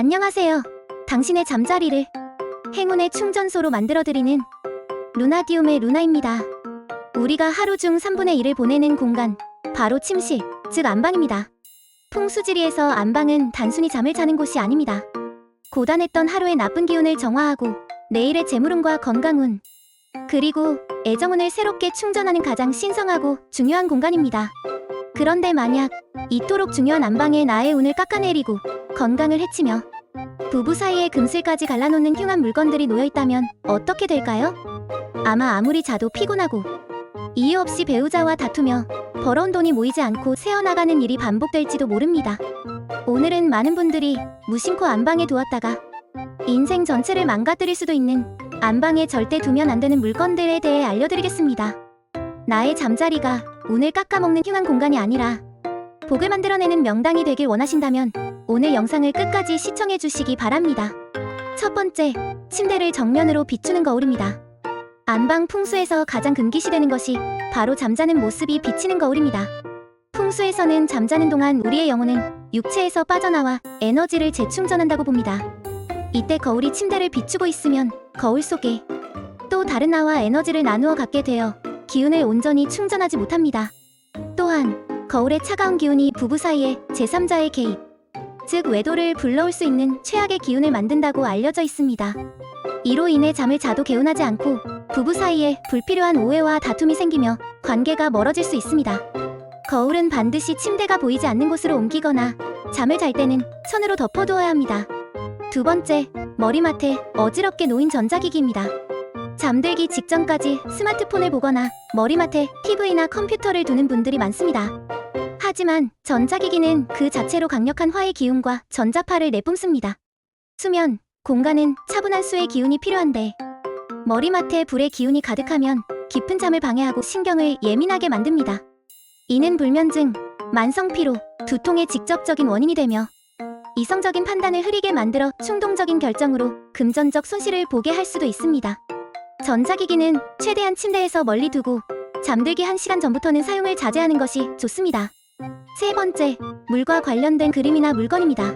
안녕하세요. 당신의 잠자리를 행운의 충전소로 만들어드리는 루나디움의 루나입니다. 우리가 하루 중 3분의 1을 보내는 공간, 바로 침실, 즉 안방입니다. 풍수지리에서 안방은 단순히 잠을 자는 곳이 아닙니다. 고단했던 하루의 나쁜 기운을 정화하고 내일의 재물운과 건강운, 그리고 애정운을 새롭게 충전하는 가장 신성하고 중요한 공간입니다. 그런데 만약 이토록 중요한 안방에 나의 운을 깎아내리고 건강을 해치며 부부 사이에 금슬까지 갈라놓는 흉한 물건들이 놓여있다면 어떻게 될까요? 아마 아무리 자도 피곤하고 이유 없이 배우자와 다투며 벌어온 돈이 모이지 않고 새어나가는 일이 반복될지도 모릅니다. 오늘은 많은 분들이 무심코 안방에 두었다가 인생 전체를 망가뜨릴 수도 있는 안방에 절대 두면 안 되는 물건들에 대해 알려드리겠습니다. 나의 잠자리가 운을 깎아먹는 흉한 공간이 아니라 복을 만들어내는 명당이 되길 원하신다면 오늘 영상을 끝까지 시청해 주시기 바랍니다. 첫 번째, 침대를 정면으로 비추는 거울입니다. 안방 풍수에서 가장 금기시되는 것이 바로 잠자는 모습이 비치는 거울입니다. 풍수에서는 잠자는 동안 우리의 영혼은 육체에서 빠져나와 에너지를 재충전한다고 봅니다. 이때 거울이 침대를 비추고 있으면 거울 속에 또 다른 나와 에너지를 나누어 갖게 되어 기운을 온전히 충전하지 못합니다. 또한 거울의 차가운 기운이 부부 사이에 제3자의 개입, 즉 외도를 불러올 수 있는 최악의 기운을 만든다고 알려져 있습니다. 이로 인해 잠을 자도 개운하지 않고 부부 사이에 불필요한 오해와 다툼이 생기며 관계가 멀어질 수 있습니다. 거울은 반드시 침대가 보이지 않는 곳으로 옮기거나 잠을 잘 때는 천으로 덮어두어야 합니다. 두 번째, 머리맡에 어지럽게 놓인 전자기기입니다. 잠들기 직전까지 스마트폰을 보거나 머리맡에 TV나 컴퓨터를 두는 분들이 많습니다. 하지만 전자기기는 그 자체로 강력한 화의 기운과 전자파를 내뿜습니다. 수면, 공간은 차분한 수의 기운이 필요한데 머리맡에 불의 기운이 가득하면 깊은 잠을 방해하고 신경을 예민하게 만듭니다. 이는 불면증, 만성피로, 두통의 직접적인 원인이 되며 이성적인 판단을 흐리게 만들어 충동적인 결정으로 금전적 손실을 보게 할 수도 있습니다. 전자기기는 최대한 침대에서 멀리 두고 잠들기 1시간 전부터는 사용을 자제하는 것이 좋습니다. 세 번째, 물과 관련된 그림이나 물건입니다.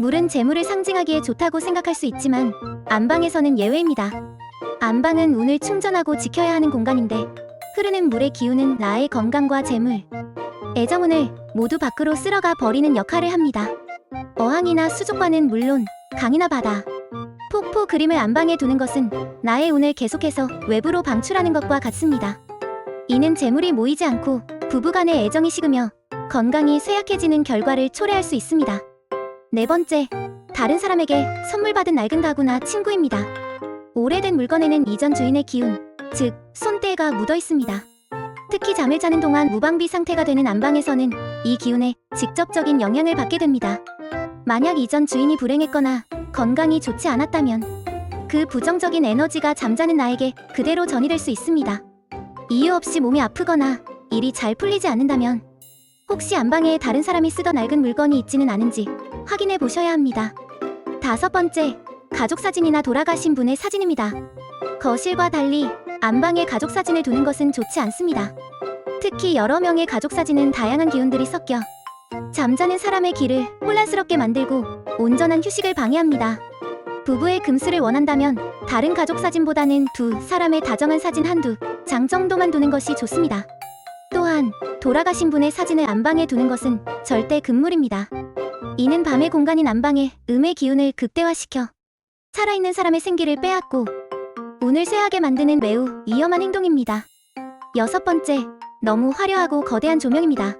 물은 재물을 상징하기에 좋다고 생각할 수 있지만 안방에서는 예외입니다. 안방은 운을 충전하고 지켜야 하는 공간인데 흐르는 물의 기운은 나의 건강과 재물, 애정운을 모두 밖으로 쓸어가 버리는 역할을 합니다. 어항이나 수족관은 물론 강이나 바다, 폭포 그림을 안방에 두는 것은 나의 운을 계속해서 외부로 방출하는 것과 같습니다. 이는 재물이 모이지 않고 부부간의 애정이 식으며 건강이 쇠약해지는 결과를 초래할 수 있습니다. 네 번째, 다른 사람에게 선물 받은 낡은 가구나 친구입니다. 오래된 물건에는 이전 주인의 기운, 즉 손때가 묻어 있습니다. 특히 잠을 자는 동안 무방비 상태가 되는 안방에서는 이 기운에 직접적인 영향을 받게 됩니다. 만약 이전 주인이 불행했거나 건강이 좋지 않았다면 그 부정적인 에너지가 잠자는 나에게 그대로 전이될 수 있습니다. 이유 없이 몸이 아프거나 일이 잘 풀리지 않는다면 혹시 안방에 다른 사람이 쓰던 낡은 물건이 있지는 않은지 확인해 보셔야 합니다. 다섯 번째, 가족 사진이나 돌아가신 분의 사진입니다. 거실과 달리 안방에 가족 사진을 두는 것은 좋지 않습니다. 특히 여러 명의 가족 사진은 다양한 기운들이 섞여 잠자는 사람의 길을 혼란스럽게 만들고 온전한 휴식을 방해합니다. 부부의 금슬을 원한다면 다른 가족 사진보다는 두 사람의 다정한 사진 한두 장 정도만 두는 것이 좋습니다. 또한 돌아가신 분의 사진을 안방에 두는 것은 절대 금물입니다. 이는 밤의 공간인 안방에 음의 기운을 극대화시켜 살아있는 사람의 생기를 빼앗고 운을 쇠하게 만드는 매우 위험한 행동입니다. 여섯 번째, 너무 화려하고 거대한 조명입니다.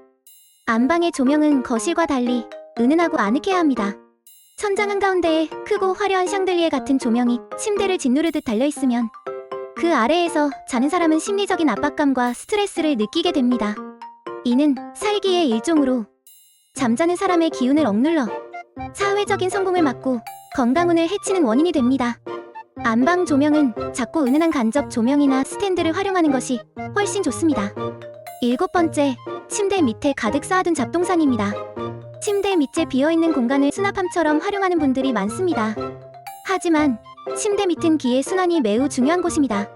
안방의 조명은 거실과 달리 은은하고 아늑해야 합니다. 천장 한가운데에 크고 화려한 샹들리에 같은 조명이 침대를 짓누르듯 달려있으면 그 아래에서 자는 사람은 심리적인 압박감과 스트레스를 느끼게 됩니다. 이는 살기의 일종으로 잠자는 사람의 기운을 억눌러 사회적인 성공을 막고 건강운을 해치는 원인이 됩니다. 안방 조명은 작고 은은한 간접 조명이나 스탠드를 활용하는 것이 훨씬 좋습니다. 일곱 번째, 침대 밑에 가득 쌓아둔 잡동사니입니다. 침대 밑에 비어있는 공간을 수납함처럼 활용하는 분들이 많습니다. 하지만 침대 밑은 기의 순환이 매우 중요한 곳입니다.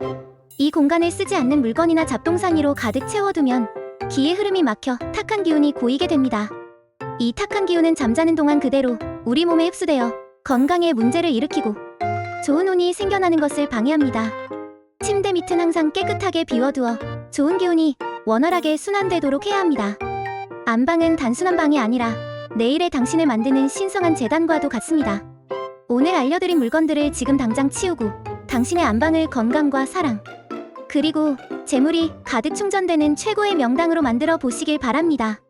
이 공간을 쓰지 않는 물건이나 잡동사니로 가득 채워두면 기의 흐름이 막혀 탁한 기운이 고이게 됩니다. 이 탁한 기운은 잠자는 동안 그대로 우리 몸에 흡수되어 건강에 문제를 일으키고 좋은 운이 생겨나는 것을 방해합니다. 침대 밑은 항상 깨끗하게 비워두어 좋은 기운이 원활하게 순환되도록 해야 합니다. 안방은 단순한 방이 아니라 내일의 당신을 만드는 신성한 재단과도 같습니다. 오늘 알려드린 물건들을 지금 당장 치우고 당신의 안방을 건강과 사랑 그리고 재물이 가득 충전되는 최고의 명당으로 만들어 보시길 바랍니다.